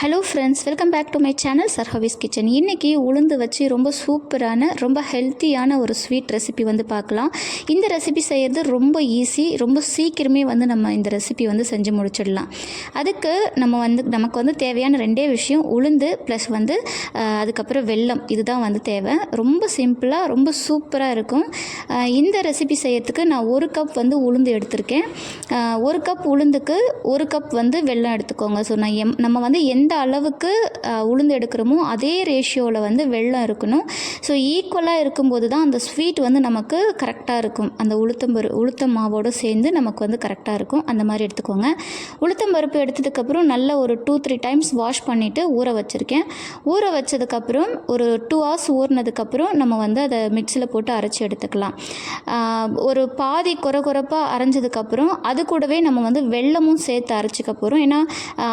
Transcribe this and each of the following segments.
Hello friends welcome back to my channel சர்ஹவிஸ் kitchen இன்றைக்கி உளுந்து வச்சு ரொம்ப சூப்பரான ரொம்ப ஹெல்த்தியான ஒரு ஸ்வீட் ரெசிபி வந்து பார்க்கலாம். இந்த ரெசிபி செய்கிறது ரொம்ப ஈஸி ரொம்ப சீக்கிரமே வந்து நம்ம இந்த ரெசிபி வந்து செஞ்சு முடிச்சிடலாம். அதுக்கு நம்ம வந்து நமக்கு வந்து தேவையான ரெண்டே விஷயம் உளுந்து ப்ளஸ் வந்து அதுக்கப்புறம் வெல்லம். இதுதான் வந்து தேவை. ரொம்ப சிம்பிளாக ரொம்ப சூப்பராக இருக்கும். இந்த ரெசிபி செய்யறதுக்கு நான் ஒரு கப் வந்து உளுந்து எடுத்திருக்கேன். ஒரு கப் உளுந்துக்கு ஒரு கப் வந்து வெல்லம் எடுத்துக்கோங்க. ஸோ நான் எம் நம்ம வந்து எந்த எந்த அளவுக்கு உளுந்து எடுக்கிறோமோ அதே ரேஷியோவில் வந்து வெல்லம் இருக்கணும். ஸோ ஈக்குவலாக இருக்கும்போது தான் அந்த ஸ்வீட் வந்து நமக்கு கரெக்டாக இருக்கும். அந்த உளுத்தம்பரு உளுத்த மாவோடு சேர்ந்து நமக்கு வந்து கரெக்டாக இருக்கும். அந்த மாதிரி எடுத்துக்கோங்க. உளுத்தம்பருப்பு எடுத்ததுக்கப்புறம் நல்ல ஒரு டூ த்ரீ டைம்ஸ் வாஷ் பண்ணிவிட்டு ஊற வச்சுருக்கேன். ஊற வச்சதுக்கப்புறம் ஒரு டூ ஹவர்ஸ் ஊறினதுக்கப்புறம் நம்ம வந்து அதை மிக்சியில் போட்டு அரைச்சி எடுத்துக்கலாம். ஒரு பாதி குறை குறைப்பாக அரைஞ்சதுக்கப்புறம் அது கூடவே நம்ம வந்து வெல்லமும் சேர்த்து அரைச்சிக்க போகிறோம் ஏன்னா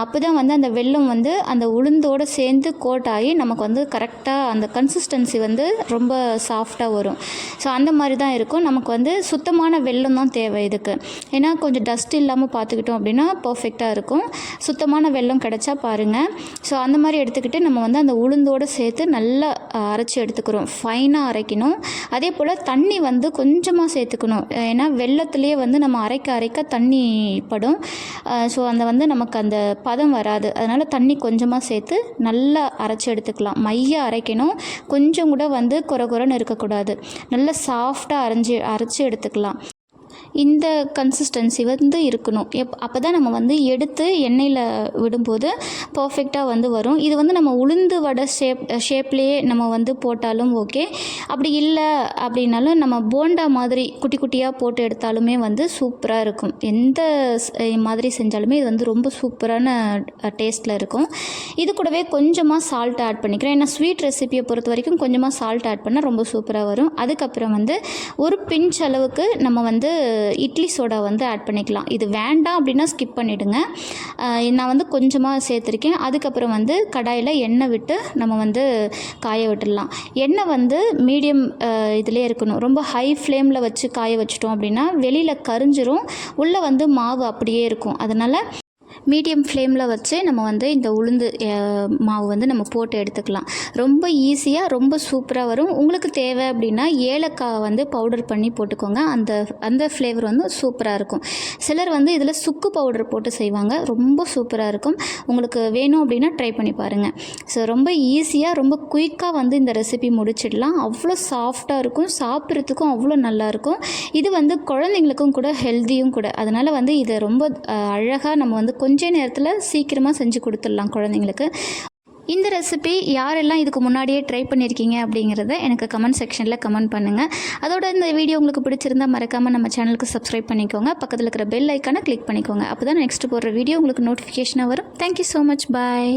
அப்போ தான் வந்து அந்த வெல்லம் வந்து வந்து அந்த உளுந்தோடு சேர்ந்து கோட் ஆகி நமக்கு வந்து கரெக்டாக அந்த கன்சிஸ்டன்சி வந்து ரொம்ப சாஃப்டாக வரும். ஸோ அந்த மாதிரி தான் இருக்கும். நமக்கு வந்து சுத்தமான வெள்ளம் தான் தேவை இதுக்கு. ஏன்னா கொஞ்சம் டஸ்ட் இல்லாமல் பார்த்துக்கிட்டோம் அப்படின்னா பர்ஃபெக்டாக இருக்கும். சுத்தமான வெல்லம் கிடச்சா பாருங்கள் ஸோ அந்த மாதிரி எடுத்துக்கிட்டு நம்ம வந்து அந்த உளுந்தோடு சேர்த்து நல்லா அரைச்சி எடுத்துக்கிறோம். ஃபைனாக அரைக்கணும். அதே போல் தண்ணி வந்து கொஞ்சமாக சேர்த்துக்கணும். ஏன்னா வெள்ளத்துலேயே வந்து நம்ம அரைக்க அரைக்க தண்ணி படும். ஸோ அந்த வந்து நமக்கு அந்த பதம் வராது. அதனால் தண்ணி கொஞ்சமாக சேர்த்து நல்லா அரைச்சி எடுத்துக்கலாம். மைய அரைக்கணும். கொஞ்சம் கூட வந்து குறை குறைன்னு இருக்கக்கூடாது. நல்லா சாஃப்டாக அரைஞ்சி அரைச்சி எடுத்துக்கலாம். இந்த கன்சிஸ்டன்சி வந்து இருக்கணும். எப் அப்போ தான் நம்ம வந்து எடுத்து எண்ணெயில் விடும்போது பர்ஃபெக்டாக வந்து வரும். இது வந்து நம்ம உளுந்து வடை ஷேப் ஷேப்லேயே நம்ம வந்து போட்டாலும் ஓகே அப்படி இல்லை அப்படின்னாலும் நம்ம போண்டா மாதிரி குட்டி குட்டியாக போட்டு எடுத்தாலுமே வந்து சூப்பராக இருக்கும். எந்த மாதிரி செஞ்சாலுமே இது வந்து ரொம்ப சூப்பரான டேஸ்ட்டில் இருக்கும். இது கூடவே கொஞ்சமாக சால்ட் ஆட் பண்ணிக்கிறேன். ஏன்னா ஸ்வீட் ரெசிபியை பொறுத்த வரைக்கும் கொஞ்சமாக சால்ட் ஆட் பண்ணால் ரொம்ப சூப்பராக வரும். அதுக்கப்புறம் வந்து ஒரு பிஞ்ச் அளவுக்கு நம்ம வந்து இட்லி சோடா வந்து ஆட் பண்ணிக்கலாம். இது வேண்டாம் அப்படின்னா ஸ்கிப் பண்ணிவிடுங்க நான் வந்து கொஞ்சமாக சேர்த்துருக்கேன். அதுக்கப்புறம் வந்து கடாயில் எண்ணெய் விட்டு நம்ம வந்து காய விட்டுடலாம். எண்ணெய் வந்து மீடியம் இதிலே இருக்கணும். ரொம்ப ஹை ஃப்ளேமில் வச்சு காய வச்சிட்டோம் அப்படின்னா வெளியில் கரிஞ்சிரும். உள்ளே வந்து மாவு அப்படியே இருக்கும். அதனால் மீடியம் ஃப்ளேமில் வச்சு நம்ம வந்து இந்த உளுந்து மாவு வந்து நம்ம போட்டு எடுத்துக்கலாம். ரொம்ப ஈஸியாக ரொம்ப சூப்பராக வரும். உங்களுக்கு தேவை அப்படின்னா ஏலக்காய் வந்து பவுடர் பண்ணி போட்டுக்கோங்க. அந்த அந்த ஃப்ளேவர் வந்து சூப்பராக இருக்கும். சிலர் வந்து இதில் சுக்கு பவுடர் போட்டு செய்வாங்க. ரொம்ப சூப்பராக இருக்கும். உங்களுக்கு வேணும் அப்படின்னா ட்ரை பண்ணி பாருங்கள் ஸோ ரொம்ப ஈஸியாக ரொம்ப குயிக்காக வந்து இந்த ரெசிபி முடிச்சிடலாம். அவ்வளோ சாஃப்டாக இருக்கும். சாப்பிட்றதுக்கும் அவ்வளோ நல்லாயிருக்கும் இது வந்து குழந்தைங்களுக்கும் கூட ஹெல்த்தியும் கூட. அதனால் வந்து இதை ரொம்ப அழகாக நம்ம வந்து கொஞ்ச நேரத்தில் சீக்கிரமாக செஞ்சு கொடுத்துடலாம் குழந்தைங்களுக்கு. இந்த ரெசிபி யாரெல்லாம் இதுக்கு முன்னாடியே ட்ரை பண்ணியிருக்கீங்க அப்படிங்கிறத எனக்கு கமெண்ட் செக்ஷனில் கமெண்ட் பண்ணுங்கள் அதோட இந்த வீடியோ உங்களுக்கு பிடிச்சிருந்தா மறக்காமல் நம்ம சேனலுக்கு சப்ஸ்கிரைப் பண்ணிக்கோங்க. பக்கத்தில் இருக்கிற பெல் ஐக்கானை கிளிக் பண்ணிக்கோங்க. அப்போ தான் நெக்ஸ்ட் போடுற வீடியோ உங்களுக்கு நோட்டிஃபிகேஷனாக வரும். Thank you so much bye